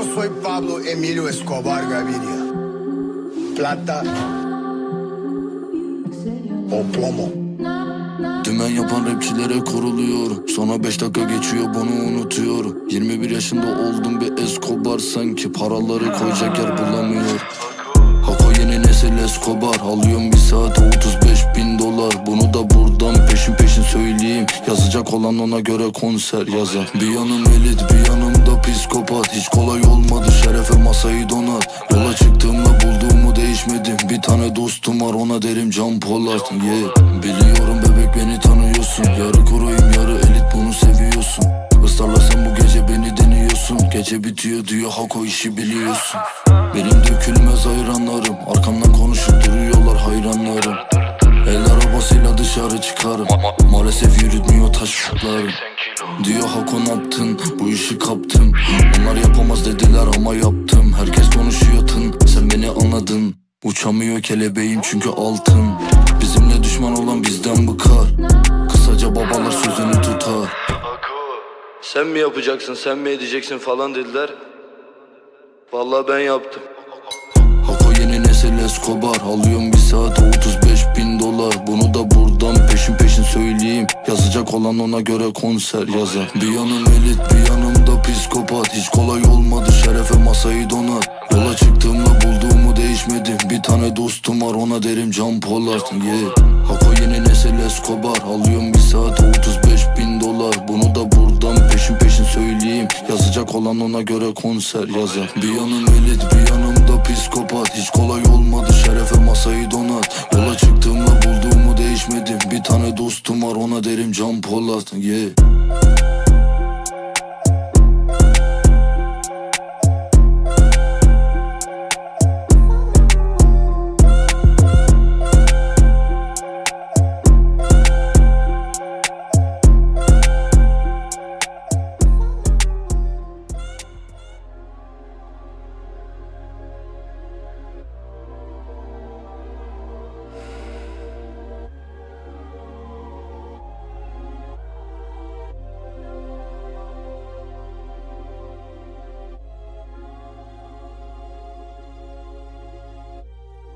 Yo soy Pablo Emilio Escobar Gaviria. Plata. O plomo. Dümen yapan rapçilere kuruluyorum Sonra 5 dakika geçiyor bunu unutuyorum 21 yaşında oldum bir Escobar. Sanki paraları koyacak yer bulamıyorum Hako yeni nesil Escobar. Alıyorum bir saate 35 bin dolar. Bunu da buradan peşin peşin söyleyeyim Yazacak olan ona göre konser yazar. Bir yanım elit bir yanım da psikopat. Hiç kolay olmadı şerefe masayı donat. Yola çıktığımda bulduğumu değişmedim. Bir tane dostum var ona derim Can Polat. Yeah. Biliyorum bebek beni tanıyorsun. Yarı kuruyum yarı elit bunu seviyorsun. Israrla sen bu gece beni deniyorsun. Gece bitiyor diyor Hako işi biliyorsun. Benim dökülmez hayranlarım Arkamdan konuşup duruyorlar. Hayranlarım taşlarım Diyor Hako ne yaptın bu işi kaptım Onlar yapamaz dediler ama yaptım. Herkes konuşuyor tın sen beni anladın. Uçamıyor kelebeğim çünkü altın. Bizimle düşman olan bizden bıkar. Kısaca babalar sözünü tutar. Sen mi yapacaksın sen mi edeceksin falan dediler. Vallahi ben yaptım. Hako yeni nesil Escobar. Alıyorum bir saate 35 bin dolar Olan ona göre konser yazar. Bir yanım elit bir yanım da psikopat. Hiç kolay olmadı şerefe masayı donat. Yola çıktığımda bulduğumu değişmedim. Bir tane dostum var ona derim Can Polat. Yeah. Hako yeni nesil Escobar. Alıyorum bir saate 35 bin dolar. Bunu da buradan peşin peşin söyleyeyim. Yazacak olan ona göre konser yazar. Bir yanım elit bir yanım da psikopat Dostum var ona derim Can Polat yeah.